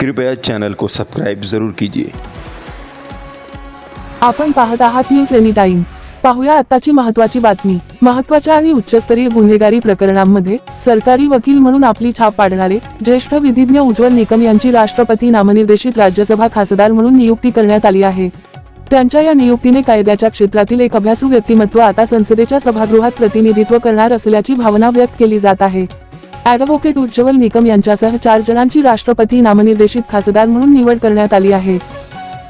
कृपया चॅनल को सबस्क्राईब ज़रूर कीजिए. आपण पाहत आहात न्यूज एनी टाइम पाहूया आताची महत्वाची बातमी. महत्त्वाच्या आणि उच्चस्तरीय गुन्हेगारी प्रकरणांमध्ये सरकारी वकील म्हणून आपली छाप पाडणारे ज्येष्ठ विधिज्ञ उज्ज्वल निकम यांची राष्ट्रपती नामनिर्देशित राज्यसभा खासदार म्हणून नियुक्ती करण्यात आली आहे. त्यांच्या या नियुक्तीने कायद्याच्या क्षेत्रातील एक अभ्यासू व्यक्तिमत्व आता संसदेच्या सभागृहात प्रतिनिधित्व करणार असल्याची भावना व्यक्त केली जात आहे. ॲडव्होकेट उज्ज्वल निकम यांच्यासह चार जणांची राष्ट्रपती नामनिर्देशित खासदार म्हणून निवड करण्यात आली आहे.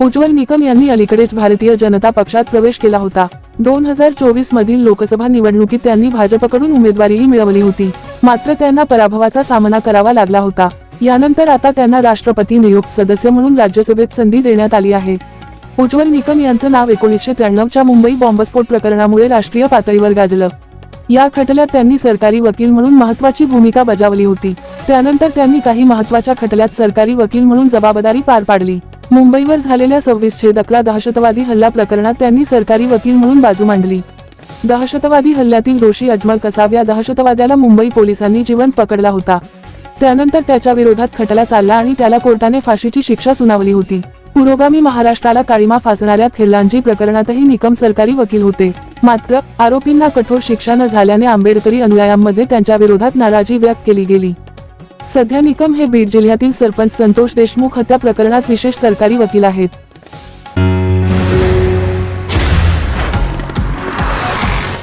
उज्ज्वल निकम यांनी अलीकडेच भारतीय जनता पक्षात प्रवेश केला होता. दोन हजार चोवीस मधील लोकसभा निवडणुकीत त्यांनी भाजपकडून उमेदवारीही मिळवली होती. मात्र त्यांना पराभवाचा सामना करावा लागला होता. यानंतर आता त्यांना राष्ट्रपती नियुक्त सदस्य म्हणून राज्यसभेत संधी देण्यात आली आहे. उज्ज्वल निकम यांचं नाव एकोणीसशे त्र्याण्णवच्या मुंबई बॉम्बस्फोट प्रकरणामुळे राष्ट्रीय पातळीवर गाजलं. या खटल्यात त्यांनी सरकारी वकील म्हणून महत्वाची भूमिका बजावली होती. त्यानंतर त्यांनी काही महत्त्वाच्या खटल्यात सरकारी वकील म्हणून जबाबदारी पार पाडली. मुंबईवर झालेल्या सव्वीस छेदकला दहशतवादी हल्ला प्रकरणात त्यांनी सरकारी वकील म्हणून बाजू मांडली. दहशतवादी हल्ल्यातील दोषी अजमल कसाब या दहशतवाद्याला मुंबई पोलिसांनी जिवंत पकडला होता. त्यानंतर त्याच्या विरोधात खटला चालला आणि त्याला कोर्टाने फाशीची शिक्षा सुनावली होती. पुरोगामी महाराष्ट्राला काळीमा फासणाऱ्या खेरलांजी प्रकरणातही निकम सरकारी वकील होते. मात्र आरोपींना कठोर शिक्षा न झाल्याने आंबेडकरी अनुयायांमध्ये त्यांच्या विरोधात नाराजी व्यक्त केली गेली. सध्या निकम हे बीड जिल्ह्यातील सरपंच संतोष देशमुख हत्या प्रकरणात विशेष सरकारी वकील आहेत.